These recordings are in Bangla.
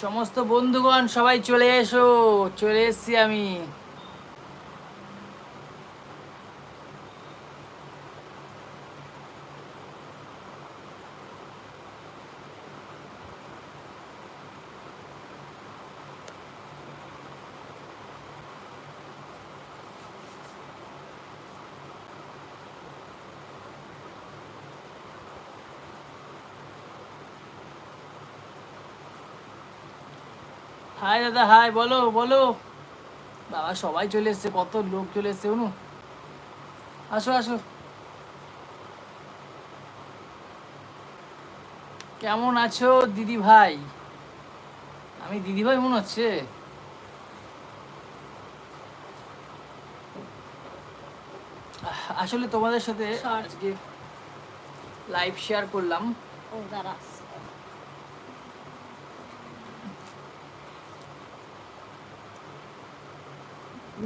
সমস্ত বন্ধুগণ সবাই চলে এসো। চলে এসছি আমি। দাদা হাই বলো বলো। বাবা সবাই চলে এসছে কত লোক চলে এসছে অনু। আসো আসো। কেমন আছো দিদি ভাই আমি দিদি ভাই মনে হচ্ছে। আসলে তোমাদের সাথে. আজকে লাইভ শেয়ার করলাম। ও দাঁড়া।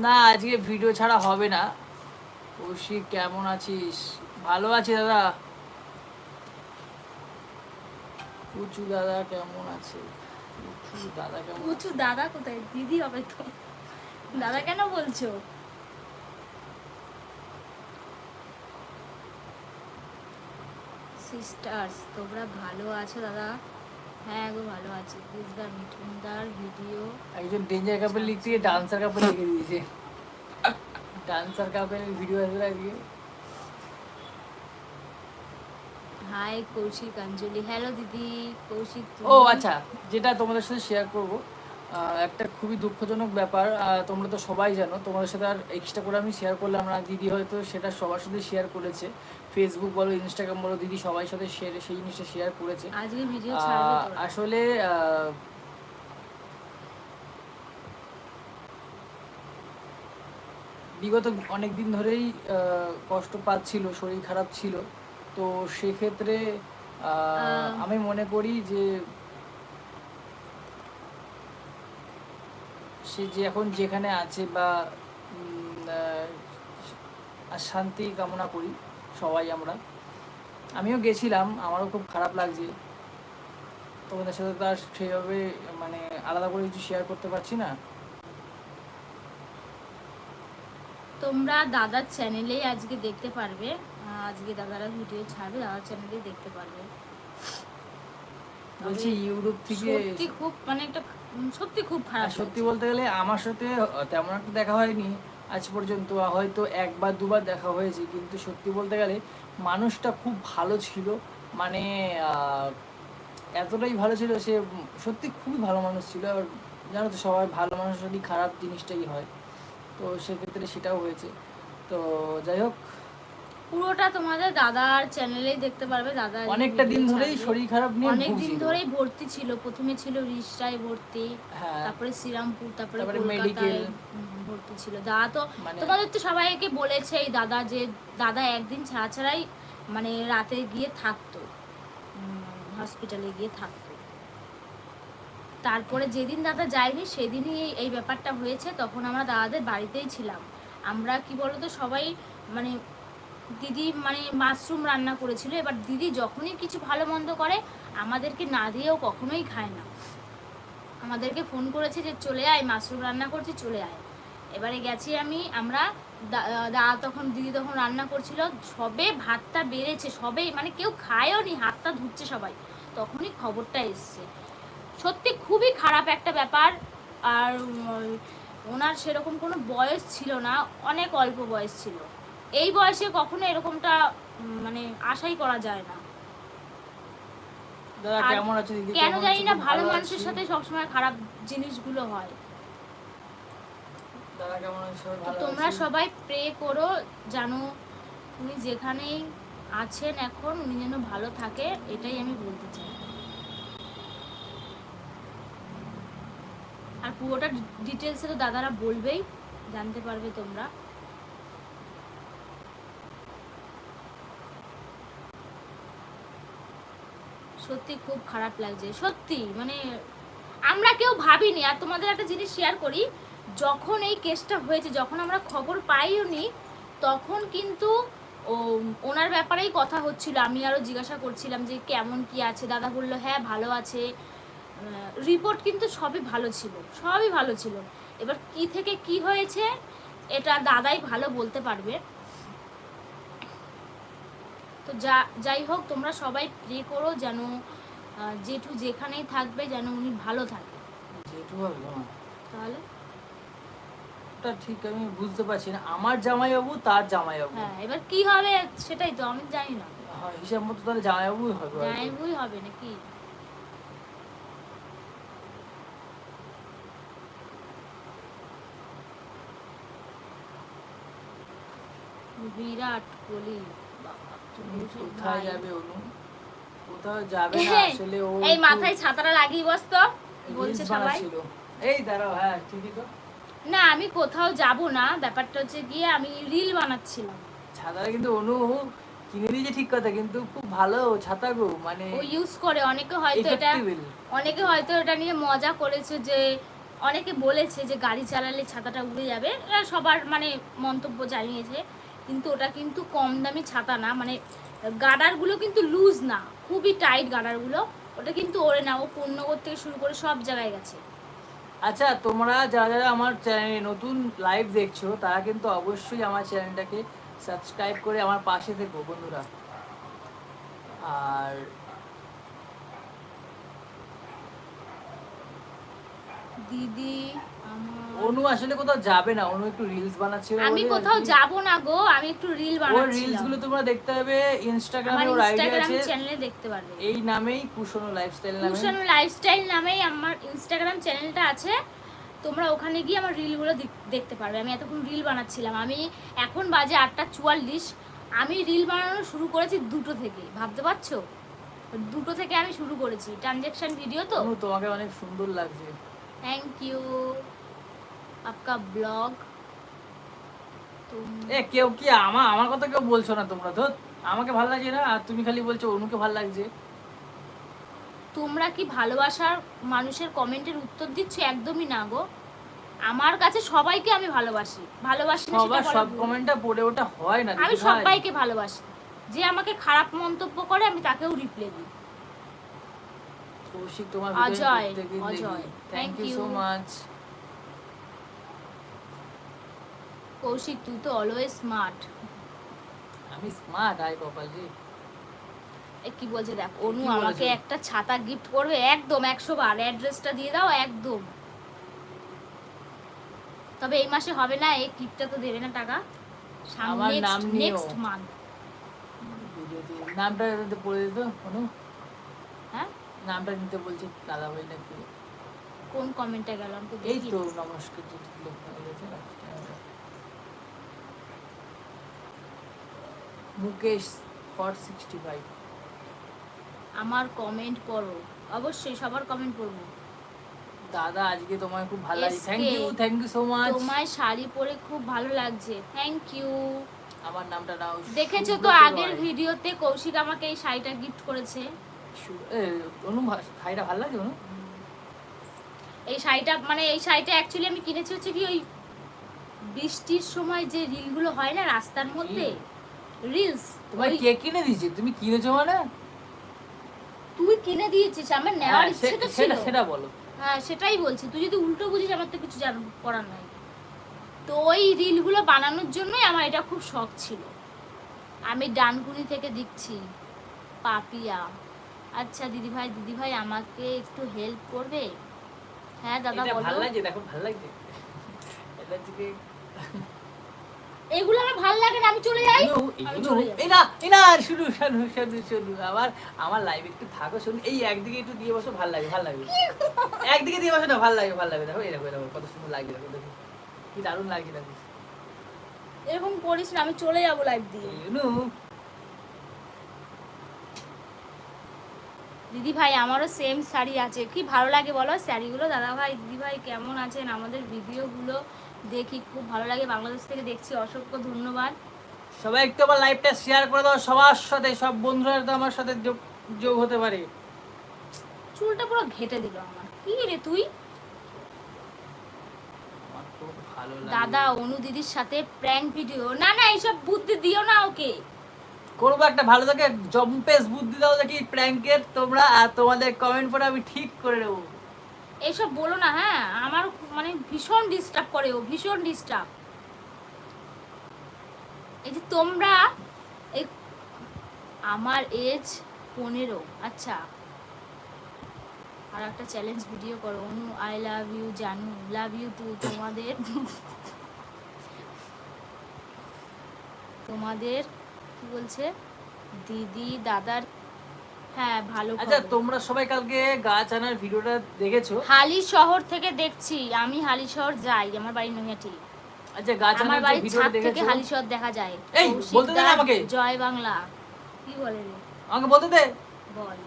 না, আজকে ভিডিও ছাড়া হবে না। কৌশিক, কেমন আছিস? ভালো আছি দাদা। উঁচু দাদা কেমন আছে? দাদা উঁচু দাদা কোথায়? দিদি হবে তো। দাদা কেন বলছো? সিস্টার্স তোমরা ভালো আছো দাদা? হ্যাঁ গো ভালো আছি। বুঝদার মিঠুনদার ভিডিও একজন ডেঞ্জার কাপেল লিখছে ডান্সার কাপেল লিখে দিয়েছে। ডান্সার কাপেল ভিডিও আসবে আজকে হাই কৌশিক অঞ্জলি। হ্যালো দিদি কৌশিক ও আচ্ছা যেটা তোমাদের সাথে শেয়ার করব। একটা খুবই দুঃখজনক ব্যাপার তোমরা তো সবাই জানো। তোমাদের সাথে আর এক্সট্রা করে আমি শেয়ার করলাম না। দিদি হয়তো সেটা সবার সাথে শেয়ার করেছে। ফেসবুক বলো ইনস্টাগ্রাম বলো দিদি সবাই সাথে শেয়ার সেই জিনিসটা শেয়ার করেছে। আসলে বিগত অনেক দিন ধরেই কষ্ট পাচ্ছিল শরীর খারাপ ছিল। তো সেক্ষেত্রে আমি মনে করি যে সে যে এখন যেখানে আছে বা শান্তি কামনা করি সবাই আমরা। আমিও গেছিলাম আমারও খুব খারাপ লাগছে। তোমাদের সাথে তো আর সেইভাবে মানে আলাদা করে কিছু শেয়ার করতে পারছি না। তোমরা দাদার চ্যানেলেই আজকে দেখতে পারবে। আজকে দাদারা ভিডিও ছাড়বে দাদার চ্যানেলেই দেখতে পারবে। বলছি ইউটিউব থেকে সত্যি খুব মানে একটা সত্যি খুব খারাপ সত্যি বলতে গেলে আমার সাথে তেমন একটা দেখা হয়নি আজ পর্যন্ত হয়তো একবার, দুবার দেখা হয়েছে, কিন্তু সত্যি বলতে গেলে মানুষটা খুব ভালো ছিল। মানে এতটাই ভালো ছিল সে সত্যি খুবই ভালো মানুষ ছিল। আর জানো তো, সবাই ভালো মানুষ যদি খারাপ জিনিসটাই হয়। তো সেক্ষেত্রে সেটাও হয়েছে। তো যাই হোক পুরোটা তোমাদের দাদার চ্যানেলেই দেখতে পারবে দাদা অনেকটা দিন ধরেই শরীর খারাপ নিয়ে অনেক দিন ধরেই ভর্তি ছিল। প্রথমে ছিল রিসরায় ভর্তি হ্যাঁ। তারপরে শ্রীরামপুর তারপরে কলকাতায় ভর্তি ছিল। দাদা তো মানে- তোমাদের তো সবাইকে বলেছে এই দাদা যে দাদা একদিন ছাড়া ছাড়াই মানে রাতে গিয়ে থাকতো হসপিটালে গিয়ে থাকতো। তারপরে যেদিন দাদা যায়নি সেদিনই এই ব্যাপারটা হয়েছে। তখন আমরা দাদাদের বাড়িতেই ছিলাম। আমরা কি বলতো সবাই মানে দিদি মানে মাশরুম রান্না করেছিল, এবার দিদি যখনই কিছু ভালো মন্দ করে, আমাদেরকে না দিয়েও কখনোই খায় না। আমাদেরকে ফোন করেছে যে, চলে আয়, মাশরুম রান্না করছি, চলে আয়। এবারে গেছি আমি, আমরা দা- তখন, দিদি তখন রান্না করছিল, সবে ভাতটা বেড়েছে, সবে মানে কেউ খায়ও নি, হাতটা ধুচ্ছে সবাই, তখনই খবরটা এসছে। সত্যি খুবই খারাপ একটা ব্যাপার, আর ওনার সেরকম কোনো বয়স ছিল না, অনেক অল্প বয়স ছিল। এই বয়সে কখনো এরকমটা মানে আশাই করা যায় না। কেন জানি না ভালো মানুষের সাথে সবসময় খারাপ জিনিসগুলো হয়। তোমরা সবাই প্রে করো জানো উনি যেখানেই আছেন এখন উনি যেন ভালো থাকে এটাই আমি বলতে চাই। আর পুরোটা ডিটেলসে তো দাদারা বলবেই জানতে পারবে তোমরা। সত্যি খুব খারাপ লাগছে, সত্যি মানে আমরা কেউ ভাবিনি, আর তোমাদের একটা জিনিস শেয়ার করি, যখন এই কেসটা হয়েছে, যখন আমরা খবর পাইওনি, তখন কিন্তু ও ওনার ব্যাপারেই কথা হচ্ছিল, আমি আরও জিজ্ঞাসা করছিলাম যে কেমন কি আছে, দাদা বলল হ্যাঁ ভালো আছে। রিপোর্ট কিন্তু সবই ভালো ছিল, সবই ভালো ছিল। এবার কি থেকে কি হয়েছে, এটা দাদাই ভালো বলতে পারবে। তো যা যাই হোক তোমরা সবাই প্রে করো যেন জেঠু যেখানেই থাকবে যেন উনি ভালো থাকে। না তাহলে? ঠিক আমি বুঝতে পারছি না। আমার জামাইবাবু তার জামাইবাবু। হ্যাঁ এবার কি হবে সেটাই তো আমি জানি না। হ্যাঁ, হিসাব মতো তাহলে জামাইবাবুই হবে। জানাইবই হবে নাকি? বিরাট কোহলি। তুমি কোথায় যাবে অনু? কোথাও যাবে না আসলে ও এই মাথায় ছাতাটা লাগিয়ে বস তো বলছে সবাই। এই দাঁড়াও হ্যাঁ ঠিকই তো। না আমি কোথাও যাব না ব্যাপারটা হচ্ছে গিয়ে আমি রিল বানাচ্ছিলাম। ছাতাটা কিন্তু অনু কিনে দিয়েছে ঠিক কথা কিন্তু খুব ভালো ছাতা গো মানে ও ইউজ করে অনেকে হয়তো এটা অনেকে হয়তো এটা নিয়ে মজা করেছে যে অনেকে বলেছে যে গাড়ি চালালে ছাতাটা উড়ে যাবে সবার মানে মন্তব্য জানিয়েছে। কিন্তু ওটা কিন্তু কম দামি ছাতা না মানে গার্ডারগুলো কিন্তু লুজ না খুবই টাইট গার্ডারগুলো ওটা কিন্তু ওরে না ও পূর্ণগর থেকে শুরু করে সব জায়গায় গেছে। আচ্ছা তোমরা যারা যারা আমার চ্যানেলে নতুন লাইভ দেখছ তারা কিন্তু অবশ্যই আমার চ্যানেলটাকে সাবস্ক্রাইব করে আমার পাশে থেকো বন্ধুরা। আর দিদি অনু আসলে কোথাও যাবে না অনু একটু রিলস বানাচ্ছিল আমি কোথাও। যাব না গো আমি একটু রিল বানাচ্ছি ওর রিলসগুলো তোমরা দেখতে হবে ইনস্টাগ্রামে ওর আইডি ইনস্টাগ্রাম আছে। চ্যানেলে দেখতে পারবে। এই নামেই কুশনো লাইফস্টাইল নামে। কুশন লাইফস্টাইল নামেই আমার ইনস্টাগ্রাম চ্যানেলটা আছে। তোমরা ওখানে গিয়ে আমার রিলগুলো দেখ- দেখতে পারবে। আমি এতক্ষণ রিল বানাচ্ছিলাম। আমি এখন বাজে আটটা চুয়াল্লিশ। আমি রিল বানানো শুরু করেছি দুটো থেকে। ভাবতে পারছ? দুটো থেকে আমি শুরু করেছি। ট্রানজ্যাকশন ভিডিও তো। তোমাকে অনেক সুন্দর লাগছে। থ্যাংক ইউ আপকা ব্লগ এ কেউ কি আমার আমার কথা কেউ বলছো না তোমরা তো আমাকে ভালো লাগছে না? আর তুমি খালি বলছো অনুকে ভালো লাগছে। তোমরা কি ভালোবাসার মানুষের কমেন্টের উত্তর দিচ্ছ? একদমই না গো। আমার কাছে সবাইকে আমি ভালোবাসি। ভালোবাসি না সবার সব কমেন্টটা পড়ে ওটা হয় না আমি সবাইকে ভালোবাসি। যে আমাকে খারাপ মন্তব্য করে আমি তাকেও রিপ্লাই দিই। কৌশিক তোমার Ajay, Ajay, thank you. So much Koushik তুই তো অলওয়েজ স্মার্ট আমি স্মার্ট আই কপাল জি কি বলছে দেখ অনু আমাকে একটা ছাতা গিফট করবে একদম একশো বার অ্যাড্রেসটা দিয়ে দাও একদম। তবে এই মাসে হবে না এই গিফটটা তো দেবে না টাকা। নিও। নেক্সট মান্থ নামটা পড়ে দিত অনু? হ্যাঁ? নামটা নিতে বলছি দাদা ভাই নাকি? কোন কমেন্টটা গেলাম তো এই তো নমস্কার যেটা লেখা হয়ে গেছে না মুকেশ ফর সিক্সটি ফাইভ আমার কমেন্ট পড়ো। অবশ্যই সবার কমেন্ট পড়ব। দাদা আজকে তোমার খুব ভালো লাগছে। Thank you thank you so much তোমায় শাড়ি পরে খুব ভালো লাগছে। থ্যাংক ইউ আমার নামটা নাও দেখেছ তো আগের। ভিডিওতে কৌশিক আমাকে এই শাড়িটা গিফট করেছে। অনু শাড়িটা ভালো লাগছে অনু? এই শাড়িটা মানে এই শাড়িটা অ্যাকচুয়ালি আমি কিনেছি হচ্ছে কি ওই বৃষ্টির সময় যে রিলগুলো হয় না রাস্তার মধ্যে? রিলস তোমার কে কিনে দিয়েছে? তুমি কিনেছো মানে? তুই কিনে দিয়েছিস আমার নেওয়ার হ্যাঁ, ইচ্ছে তো ছিল। সেটা বলো। হ্যাঁ সেটাই বলছি। তুই যদি উল্টো বুঝিস আমার তো কিছু জান করার নাই। তো ওই রিলগুলো বানানোর জন্যই আমার এটা খুব শখ ছিল। আমি ডানকুনি থেকে দিচ্ছি পাপিয়া। আচ্ছা দিদি ভাই দিদি ভাই আমাকে একটু হেল্প করবে? হ্যাঁ দাদা এটা ভালো বলো লাগছে দেখো ভালো লাগছে। এটা থেকে এগুলো আমার ভালো লাগে না আমি চলে যাই। এই না এই না শুরু শুরু শুরু শুরু আবার আমার লাইভ একটু থাকো এই একদিকে একটু দিয়ে বসো ভালো লাগে ভালো লাগবে একদিকে দিয়ে বসো না ভালো লাগে ভালো লাগবে দেখো দেখো এই কত সুন্দর লাগছে দেখো দেখো কি দারুণ লাগছে দেখো। এরকম করিস না আমি চলে যাব লাইভ দিয়ে। এই দিদি ভাই আমারও সেম শাড়ি আছে। কি ভালো লাগে বলো? শাড়িগুলো দাদা ভাই দিদি ভাই কেমন আছেন? আমাদের ভিডিওগুলো দেখি খুব ভালো লাগে। বাংলাদেশ থেকে দেখছি অসংখ্য ধন্যবাদ। সবাই একটু আমার লাইভটা শেয়ার করে দাও সবার সাথে সব বন্ধুরা তো আমার সাথে যোগ যোগ হতে পারে। চুলটা পুরো ঘেটে দিল আমার। কি রে তুই? দাদা অনু দিদির সাথে প্র্যাঙ্ক ভিডিও না না এইসব বুদ্ধি দিও না ওকে। করব একটা ভালো থাকে জম্পেস বুদ্ধি দাও দেখি প্র্যাঙ্কের তোমরা আর তোমাদের কমেন্ট পরে আমি ঠিক করে নেব। এইসব বলো না হ্যাঁ? আমার মানে ভীষণ ডিস্টার্ব করে ও, ভীষণ ডিস্টার্ব এই যে তোমরা এই আমার এজ পনেরো আচ্ছা। আর একটা চ্যালেঞ্জ ভিডিও করো, Anu I love you Janu love you too তোমাদের তোমাদের কি বলছে? দিদি, দাদার হ্যাঁ ভালো আচ্ছা তোমরা সবাই কালকে গাছ আনার ভিডিওটা দেখেছ? হালি শহর থেকে দেখছি আমি হালি শহর যাই আমার বাড়ি নৈহাটি। আচ্ছা গাছ আনার যে ভিডিওটা থেকে দেখেছ? হালি শহর দেখা যায়। এই, বলতে দে আমাকে। জয় বাংলা। কি বলে রে? আমাকে বলতে দে। বল।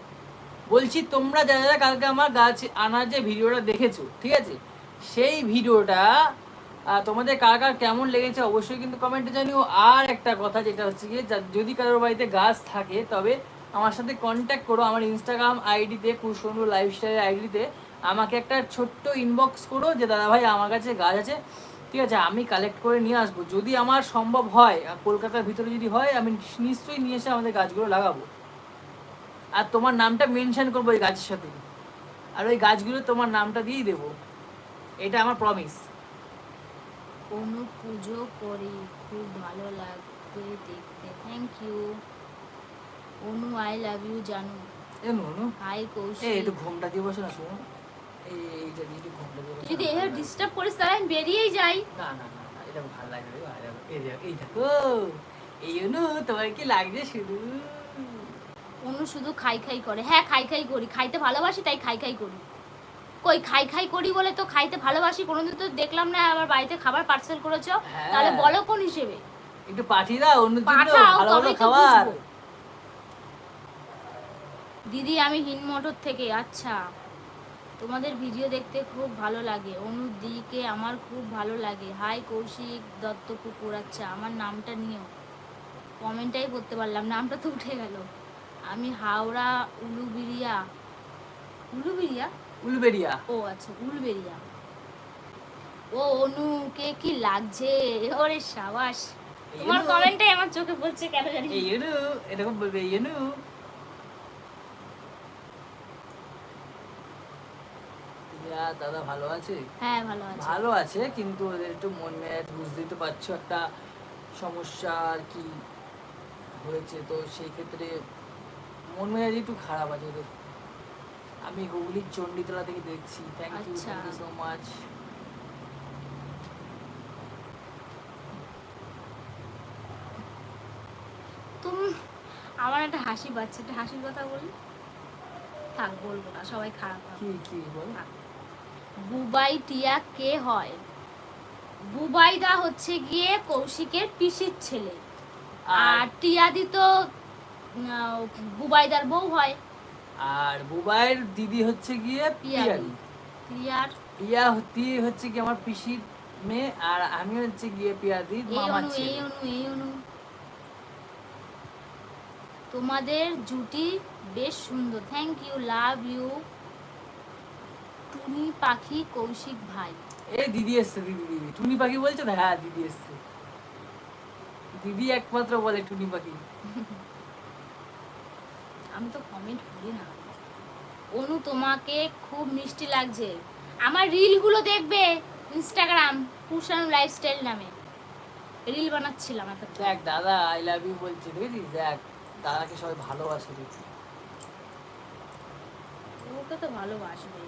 বলছি তোমরা যারা যারা কালকে আমার গাছ আনার যে ভিডিওটা দেখেছ ঠিক আছে? সেই ভিডিওটা তোমাদের কার কার কেমন লেগেছে অবশ্যই কিন্তু কমেন্টে জানিও। আর একটা কথা যেটা হচ্ছে কি যদি কারোর বাড়িতে গাছ থাকে তবে আমার সাথে কন্ট্যাক্ট করো, আমার ইনস্টাগ্রাম আইডিতে কুসন্ডু লাইফস্টাইল আইডিতে আমাকে একটা ছোট্ট ইনবক্স করো যে, দাদা ভাই, আমার কাছে গাছ আছে। ঠিক আছে, আমি কালেক্ট করে নিয়ে আসব। যদি আমার সম্ভব হয় কলকাতার ভিতরে যদি হয়, আমি নিশ্চয়ই নিয়ে এসে আমাদের গাছগুলো লাগাবো। আর তোমার নামটা মেনশন করব ওই গাছের সাথে। আর ওই গাছগুলো তোমার নামটা দিয়েই দেবো। এটা আমার প্রমিস কোনো পুজো করি, খুব ভালো লাগবে দেখতে। Thank you Anu I love you জানু। এ হাই এই কৌশিক একটু ঘুমটা দিয়ে বসো না শোনো এই এইটা দিয়ে একটু ঘুমটা দিয়ে যদি। এভাবে ডিস্টার্ব করিস তাহলে আমি বেরিয়েই যাই। না না না এটা ভালো লাগে রে, ভালো লাগে। এই দেখো এই দেখো। এই অনু তোমার কি শুধু? অনু শুধু খাই খাই করে। হ্যাঁ খাই খাই করি। খাইতে ভালোবাসি তাই খাই খাই করি। কই খাই খাই করি বলে তো খাইতে ভালোবাসি? কোনোদিন তো দেখলাম না আমার বাড়িতে খাবার পার্সেল করেছ। হ্যাঁ। তাহলে বলো কোন হিসেবে? একটু পাঠিয়ে দাও অন্য পাঠাও খাবার। দিদি আমি হিনমটর থেকে আচ্ছা। তোমাদের ভিডিও দেখতে খুব ভালো লাগে। অনু দিকে আমার খুব ভালো লাগে। হাই কৌশিক দত্ত কুকুর আচ্ছা আমার নামটা নিও। কমেন্টটাই করতে পারলাম নামটা তো উঠে গেল। আমি হাওড়া উলুবিরিয়া উলুবিরিয়া উলবেরিয়া ও আচ্ছা উলবেরিয়া ও অনুকে কি লাগছে? ওরে সাবাস। তোমার কমেন্টটাই আমার চোখে পড়ছে কেন জানি। এরকম বলবে এই অনু আর দাদা ভালো আছে? হ্যাঁ ভালো আছে। ভালো আছে কিন্তু ওদের একটু মন মেজাজ বুঝতেই তো পারছ একটা সমস্যা আর কি হয়েছে। তো সেই ক্ষেত্রে মন মেজাজ একটু খারাপ আছে ওদের। আমি হুগলির চণ্ডীতলা থেকে দেখছি। Thank you. Thank you so much তুমি আমার একটা হাসি পাচ্ছে। একটা হাসির কথা বলি? থাক বলব না সবাই খারাপ কি কি বল। থাক। বুবাই টিয়া কে হয়? বুবাইদা হচ্ছে গিয়ে কৌশিকের পিসির ছেলে। আর টিয়াদি তো বুবাইদার বউ হয়। আর বুবাইয়ের দিদি হচ্ছে গিয়ে পিয়ালি। পিয়ালি টিয়ার? পিয়া হতি হচ্ছে কি আমার পিসির মেয়ে আর আমি হচ্ছে গিয়ে পিয়াদির এই মামার এই অনু এই অনু। তোমাদের জুটি বেশ সুন্দর। থ্যাংক ইউ লাভ ইউ টুনি পাখি কৌশিক ভাই। এই দিদি এসছে দিদি দিদি। টুনি পাখি বলছো না? হ্যাঁ দিদি এসছে। দিদি একমাত্র বলে টুনি পাখি। আমি তো কমেন্ট করি না। অনু তোমাকে খুব মিষ্টি লাগছে। আমার রিলগুলো দেখবে ইনস্টাগ্রাম কুশান লাইফস্টাইল নামে। রিল বানাচ্ছিলাম একটা দেখ দাদা আই লাভ ইউ বলছে দেখেছিস? দেখ দাদাকে সবাই ভালোবাসে। ওকে তো ভালোবাসবে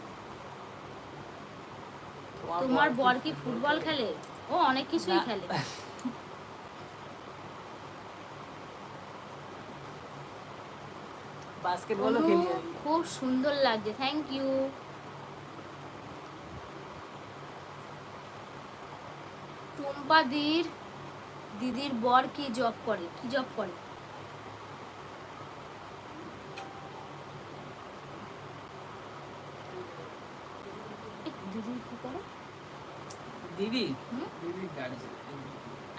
তোমার বর কি ফুটবল খেলে? ও অনেক কিছুই খেলে। বাস্কেটবলও খেলি খুব সুন্দর লাগছে থ্যাংক ইউ টুম্পাদির দিদির বর কি জব করে? কি জব করে? দিদি কি করে? দিদি? দিদি গাড়ি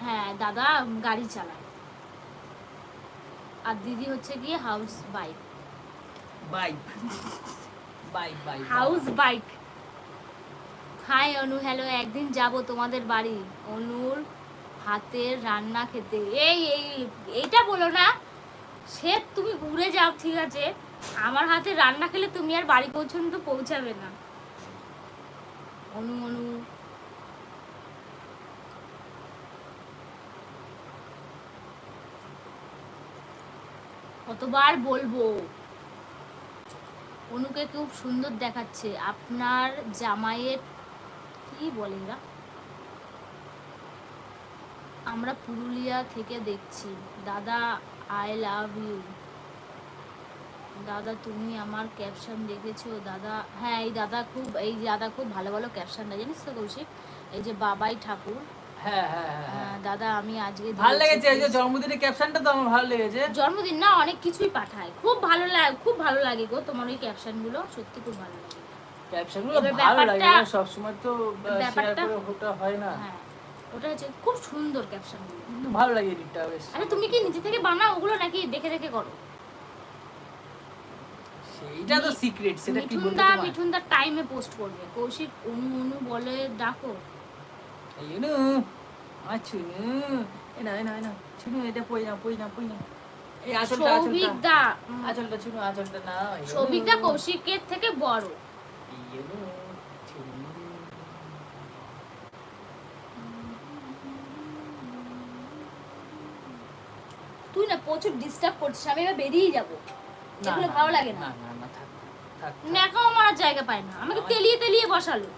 হ্যাঁ দাদা গাড়ি চালায়। আর দিদি হচ্ছে গিয়ে house bike bike bike bike house bike hi Anu hello একদিন যাব তোমাদের বাড়ি। অনুর হাতের রান্না খেতে। এই এই এইটা বলো না। সে তুমি ঘুরে যাও ঠিক আছে? আমার হাতে রান্না খেলে তুমি আর বাড়ি পর্যন্ত পৌঁছাবে না। অনু অনু কতবার বলব? অনুকে খুব সুন্দর দেখাচ্ছে। আপনার জামাইয়ের, কি বলে এরা? আমরা পুরুলিয়া থেকে দেখছি। দাদা আই লাভ ইউ দাদা, তুমি আমার ক্যাপশন দেখেছ? দাদা হ্যাঁ এই দাদা খুব, এই দাদা খুব ভালো ভালো ক্যাপশন দেয়। জানিস তো কৌশিক? এই যে বাবাই ঠাকুর। হ্যাঁ হ্যাঁ হ্যাঁ দাদা আমি আজকে ভালো লেগেছে এই যে জন্মদিনের ক্যাপশনটা তো আমার ভালো লেগেছে। জন্মদিন না অনেক কিছুই পাঠায়। খুব ভালো লাগে খুব ভালো লাগে গো তোমার ওই সত্যি খুব ভালো লাগে। ক্যাপশনগুলো ভালো লাগে সব সময় তো শেয়ার করে ওটা হয় না। হ্যাঁ ওটা হচ্ছে খুব সুন্দর ক্যাপশন ভালো লাগে এডিটটা বেশ। আরে তুমি কি নিজে থেকে বানাও ওগুলো নাকি দেখে দেখে করো? সেইটা তো সিক্রেট সেটা কি বলব মিঠুনদা তোমায়? মিঠুনদা টাইমে পোস্ট করবে। কৌশিক অনু অনু বলে ডাকো। নু এ না এ না এ না ছুনু এটা পই না পই না পই না এই আঁচলটা আঁচলটা দা আঁচলটা ছুনু আঁচলটা না এই সৌভিক দা কৌশিকের থেকে বড়। তুই না প্রচুর ডিস্টার্ব করছিস আমি এবার বেরিয়ে যাব না, এগুলো না, ভালো লাগে না না না না থাক থাক, থাক ন্যাকাও মারার জায়গা পায় না আমাকে আমার- তেলিয়ে তেলিয়ে বসালো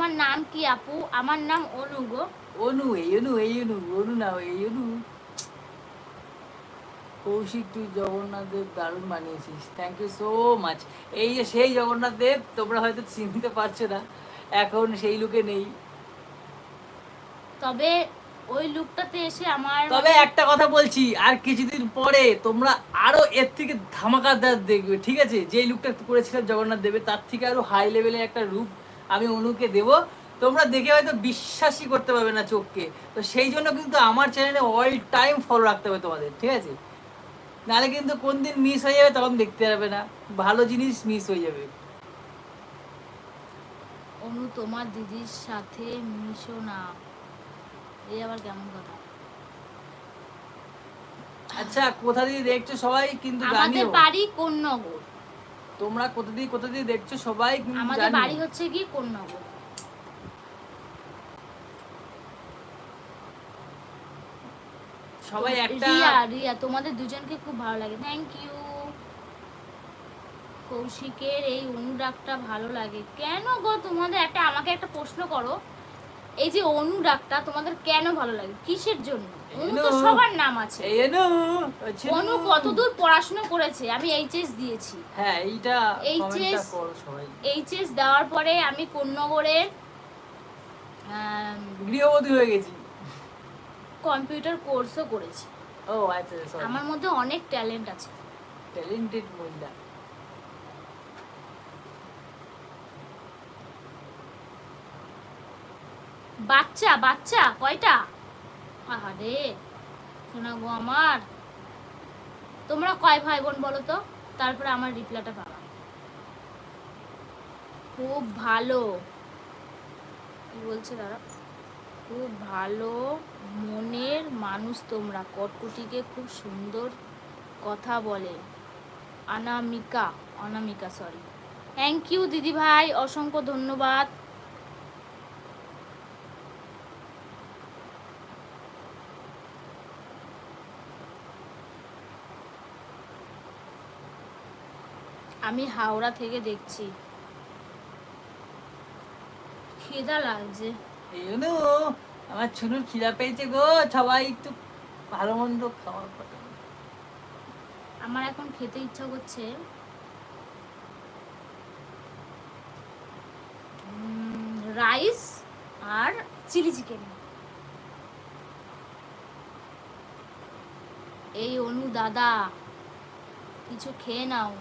তোমার নাম কি আপু? আমার নাম অনু গো। অনু এই অনু এই অনু অনু না এই অনু। কৌশিক তুই জগন্নাথ দেব দারুণ বানিয়েছিস। থ্যাংক ইউ সো মাচ এই যে সেই জগন্নাথ দেব তোমরা হয়তো চিনতে পারছ না। এখন সেই লুকে নেই। তবে ওই লুকটাতে এসে আমার তবে একটা কথা বলছি আর কিছুদিন পরে তোমরা আরও এর থেকে ধামাকাদার দেখবে ঠিক আছে? যে লুকটা করেছিলাম জগন্নাথ দেবের তার থেকে আরও হাই লেভেলের একটা রূপ আমি অনুকে দেব। তোমরা দেখে হয়তো বিশ্বাসই করতে পারবে না চোখকে। তো সেই জন্য কিন্তু আমার চ্যানেলে অল টাইম ফলো রাখতে হবে তোমাদের ঠিক আছে? নাহলে কিন্তু কোন দিন মিস হয়ে যাবে তখন দেখতে পারবে না। ভালো জিনিস মিস হয়ে যাবে। অনু তোমার দিদির সাথে মিশো না। এই আবার কেমন কথা? আচ্ছা কোথা দিয়ে দেখছ সবাই? কিন্তু আমাদের বাড়ি কোন্নগর। তোমরা কোথা দিয়ে কোথা দিয়ে দেখছ সবাই কিন্তু আমাদের বাড়ি হচ্ছে কি কোন্নগর। সবাই একটা রিয়া রিয়া তোমাদের দুজনকে খুব ভালো লাগে। থ্যাংক ইউ কৌশিকের এই অনুরাগটা ভালো লাগে। কেন গো তোমাদের? একটা আমাকে একটা প্রশ্ন করো। এই যে অনুরাগটা তোমাদের কেন ভালো লাগে? কিসের জন্য? অনু তো। সবার নাম আছে। অনু কতদূর পড়াশোনা করেছে? আমি এইচএস দিয়েছি। হ্যাঁ এইটা সবাই। এইচএস দেওয়ার পরে আমি কোন্নগরের গৃহবধূ হয়ে গেছি। কম্পিউটার কোর্সও করেছি। ও আচ্ছা আমার মধ্যে অনেক ট্যালেন্ট আছে। ট্যালেন্টেড মহিলা। বাচ্চা বাচ্চা, কয়টা? আরে শোনা গো আমার। তোমরা কয় ভাই বোন বলো তো? তারপরে আমার রিপ্লাইটা পাবা। খুব ভালো। বলছে দাদা খুব ভালো মনের মানুষ তোমরা। কটকুটিকে খুব সুন্দর কথা বলে। Anamika Anamika sorry thank you দিদি ভাই অসংখ্য ধন্যবাদ। আমি হাওড়া থেকে দেখছি। খিদা লাগছে। এনো, আমার ছুনুর খিদা পেয়েছে গো সবাই একটু ভালো মন্দ খাওয়ার কথা। আমার এখন খেতে ইচ্ছা করছে। রাইস আর চিলি চিকেন। এই অনু দাদা কিছু খেয়ে নাও।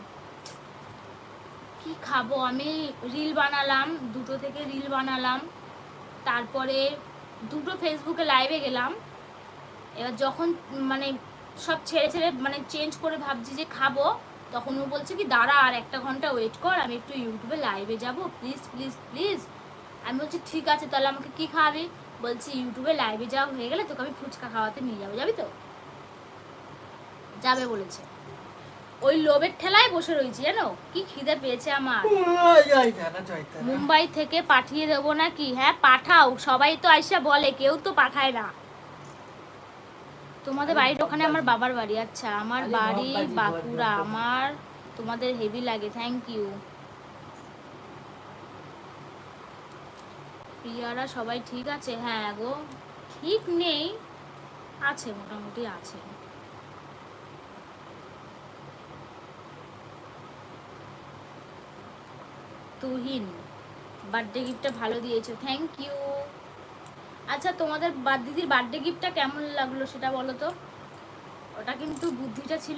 কি খাব? আমি রিল বানালাম, দুটো থেকে রিল বানালাম, তারপরে দুটো ফেসবুকে লাইভে গেলাম। এবার যখন মানে সব ছেড়ে ছেড়ে মানে চেঞ্জ করে ভাবছি যে খাব, তখন ও বলছে কি, দাঁড়া, আর একটা ঘণ্টা ওয়েট কর, আমি একটু ইউটিউবে লাইভে যাব প্লিজ প্লিজ প্লিজ আমি বলছি, ঠিক আছে, তাহলে আমাকে কি খাওয়াবি? বলছি ইউটিউবে লাইভে যাওয়া হয়ে গেলে তোকে আমি ফুচকা খাওয়াতে নিয়ে যাব, যাবি তো? যাবে বলেছে। ওই লোভের ঠেলায় বসে রয়েছি জানো? কি খিদে পেয়েছে আমার। মুম্বাই থেকে পাঠিয়ে দেবো নাকি? হ্যাঁ পাঠাও। সবাই তো আইসা বলে কেউ তো পাঠায় না। তোমাদের বাড়ির ওখানে আমার বাবার বাড়ি আচ্ছা। আমার বাড়ি বাঁকুড়া। আমার তোমাদের হেভি লাগে থ্যাংক ইউ প্রিয়ারা সবাই ঠিক আছে? হ্যাঁ গো ঠিক নেই। আছে মোটামুটি আছে। তুহিন বার্থডে গিফটটা ভালো দিয়েছ থ্যাংক ইউ আচ্ছা তোমাদের দিদির বার্থডে গিফটটা কেমন লাগল সেটা বলো তো? ওটা কিন্তু বুদ্ধিটা ছিল